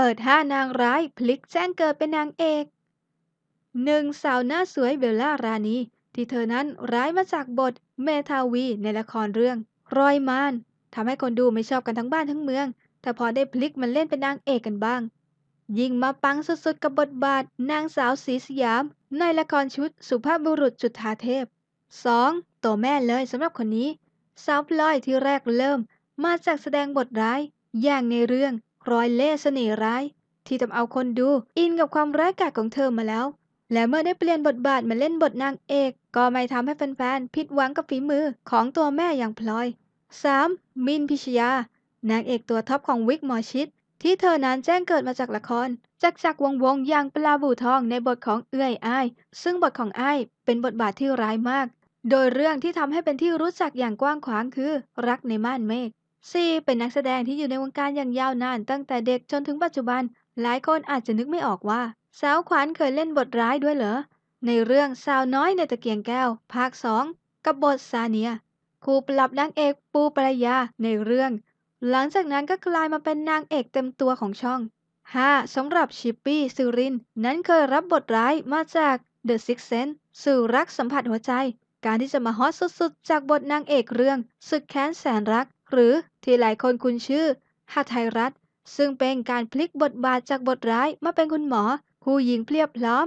เปิดห้านางร้ายพลิกแจ้งเกิดเป็นนางเอก 1. สาวหน้าสวยเบลล่ารานีที่เธอนั้นร้ายมาจากบทเมทาวีในละครเรื่องรอยมานทำให้คนดูไม่ชอบกันทั้งบ้านทั้งเมือง แต่พอได้พลิกมันเล่นเป็นนางเอกกันบ้าง ยิ่งมาปังสุดๆกับบทบาทนางสาวสีสยาม ในละครชุดสุภาพบุรุษจุฑาเทพ 2. ตัวแม่เลยสำหรับคนนี้สาวพลอยที่แรกเริ่มมาจากแสดงบทร้าย อย่างในเรื่อง รอยเล่ห์เสน่ห์ร้าย ที่ทำเอาคนดูอินกับความร้ายกาจของเธอมาแล้ว และเมื่อได้เปลี่ยนบทบาทมาเล่นบทนางเอก ก็ไม่ทำให้แฟนๆผิดหวังกับฝีมือของตัวแม่อย่างพลอย 3. มินพิชยา นางเอกตัวท็อปของวิกหมอชิดที่เธอนั้นแจ้งเกิดมาจากละครจักจักวงวงอย่างปลาบูทองในบทของเอื้อยอ้าย ซึ่งบทของอ้ายเป็นบทบาทที่ร้ายมาก โดยเรื่องที่ทำให้เป็นที่รู้จักอย่างกว้างขวางคือ รักในม่านเมฆ 4. เป็นนักแสดงที่อยู่ในวงการอย่างยาวนานตั้งแต่เด็กจนถึงปัจจุบัน หลายคนอาจจะนึกไม่ออกว่า สาวขวัญเคยเล่นบทร้ายด้วยเหรอ ในเรื่องสาวน้อยในตะเกียงแก้ว ภาค 2 กับบทซาเนียครูปรับนางเอกปูปรายาในเรื่อง หลังจากนั้นก็กลายมาเป็นนางเอกเต็มตัวของช่อง 5. สำหรับชิปปี้ซิริน นั้นเคยรับบทร้ายมาจาก The Sixth Sense สื่อรักสัมผัสหัวใจ การที่จะมาฮอตสุดๆ จากบทนางเอกเรื่องศึกแค้นแสนรัก หรือที่หลายคนคุ้นชื่อหาไทยรัฐ ซึ่งเป็นการพลิกบทบาทจากบทร้ายมาเป็นคุณหมอ ผู้หญิงเพลียบพร้อม